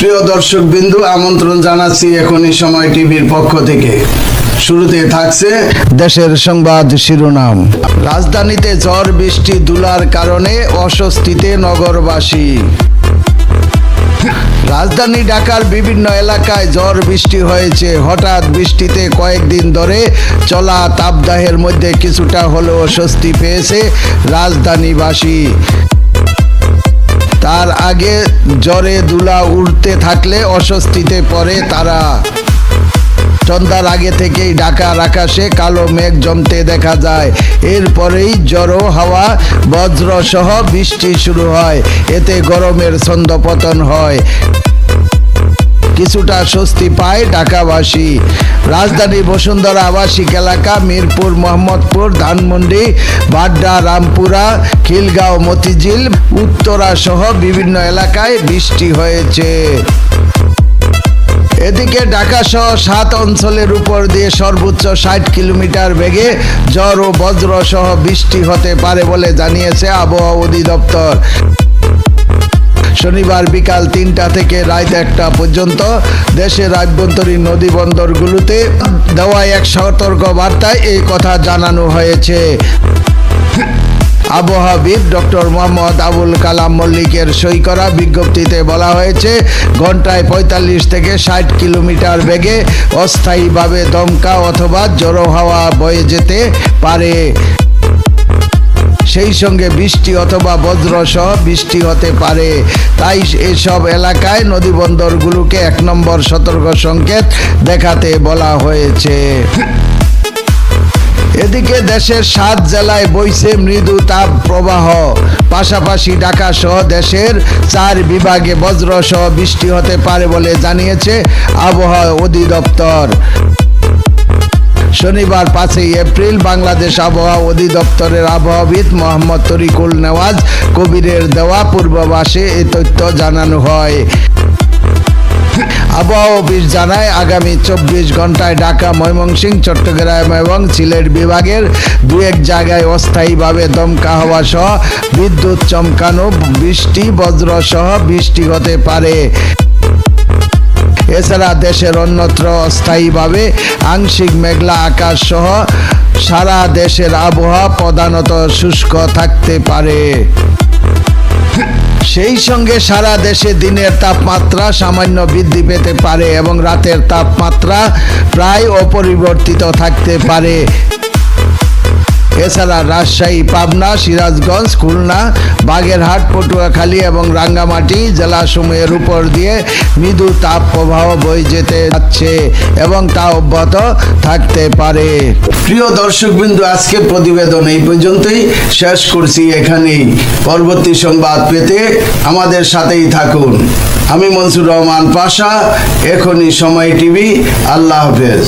প্রিয় দর্শক বিন্দু, আমন্ত্রণ জানাচ্ছি এখনই সময় টিভির পক্ষ থেকে। শুরুতে থাকছে দেশের সংবাদ শিরোনাম। রাজধানীতে ঝড় বৃষ্টি দুলার কারণে অস্বস্তিতে নগরবাসী। রাজধানী ঢাকার বিভিন্ন এলাকায় ঝড় বৃষ্টি হয়েছে। হঠাৎ বৃষ্টিতে কয়েকদিন ধরে চলা তাপদাহের মধ্যে কিছুটা হলেও স্বস্তি পেয়েছে রাজধানীবাসী। তার আগে জ্বরে দুলা উঠতে থাকলে অস্বস্তিতে পড়ে তারা। সন্ধ্যার আগে থেকেই ঢাকার আকাশে কালো মেঘ জমতে দেখা যায়। এরপরেই জড়ো হাওয়া বজ্র সহ বৃষ্টি শুরু হয়। এতে গরমের ছন্দপতন হয়। কিছুটা স্বস্তি পায় ঢাকাবাসী। রাজধানী বসুন্ধরা আবাসিক এলাকা, মিরপুর, মোহাম্মদপুর, ধানমন্ডি, বাড্ডা, রামপুরা, খিলগাঁও, মতিঝিল, উত্তরা সহ বিভিন্ন এলাকায় বৃষ্টি হয়েছে। এদিকে ঢাকা সহ সাত অঞ্চলের উপর দিয়ে সর্বোচ্চ ষাট কিলোমিটার বেগে ঝড় ও বজ্র সহ বৃষ্টি হতে পারে বলে জানিয়েছে আবহাওয়া অধিদপ্তর। শনিবার বিকাল তিনটা থেকে রাত একটা পর্যন্ত দেশের আভ্যন্তরীণ নদী বন্দরগুলোতে দেওয়া এক সতর্ক বার্তায় এই কথা জানানো হয়েছে। আবহাওয়াবিদ ডক্টর মোহাম্মদ আবুল কালাম মল্লিকের সই করা বিজ্ঞপ্তিতে বলা হয়েছে, ঘন্টায় পঁয়তাল্লিশ থেকে ষাট কিলোমিটার বেগে অস্থায়ীভাবে দমকা অথবা জড়ো হাওয়া বয়ে যেতে পারে। সেই সঙ্গে বৃষ্টি অথবা বজ্রসহ বৃষ্টি হতে পারে। তাই এসব এলাকায় নদী বন্দরগুলোকে এক নম্বর সতর্ক সংকেত দেখাতে বলা হয়েছে। এদিকে দেশের সাত জেলায় বইছে মৃদু তাপ প্রবাহ পাশাপাশি ঢাকা সহ দেশের চার বিভাগে বজ্র সহ বৃষ্টি হতে পারে বলে জানিয়েছে আবহাওয়া অধিদপ্তর। শনিবার পাঁচই এপ্রিল বাংলাদেশ আবহাওয়া অধিদপ্তরের আবহাওয়াবিদ মোহাম্মদ তরিকুল নেওয়াজ কবিরের দেওয়া পূর্বাভাসে এ তথ্য জানানো হয়। আবহাওয়া অফিস জানায়, আগামী চব্বিশ ঘন্টায় ঢাকা, ময়মনসিংহ, চট্টগ্রাম এবং সিলেট বিভাগের দু এক জায়গায় অস্থায়ীভাবে দমকা হওয়া সহ বিদ্যুৎ চমকানো বৃষ্টি বজ্র সহ বৃষ্টি হতে পারে। এছাড়া দেশের অন্যত্র অস্থায়ীভাবে আংশিক মেঘলা আকাশ সহ সারা দেশের আবহাওয়া প্রধানত শুষ্ক থাকতে পারে। সেই সঙ্গে সারা দেশে দিনের তাপমাত্রা সামান্য বৃদ্ধি পেতে পারে এবং রাতের তাপমাত্রা প্রায় অপরিবর্তিত থাকতে পারে। এছাড়া রাজশাহী, পাবনা, সিরাজগঞ্জ, খুলনা, বাগেরহাট, পটুয়াখালী এবং রাঙ্গামাটি জেলাসমূহের উপর দিয়ে মৃদু তাপ প্রবাহ বয়ে যেতে যাচ্ছে এবং তা অব্যাহত থাকতে পারে। প্রিয় দর্শক বিন্দু আজকে প্রতিবেদন এই পর্যন্তই। শেষ করছি এখানেই। পরবর্তী সংবাদ পেতে আমাদের সাথেই থাকুন। আমি মনসুর রহমান পাশা, এখনই সময় টিভি। আল্লাহ হাফেজ।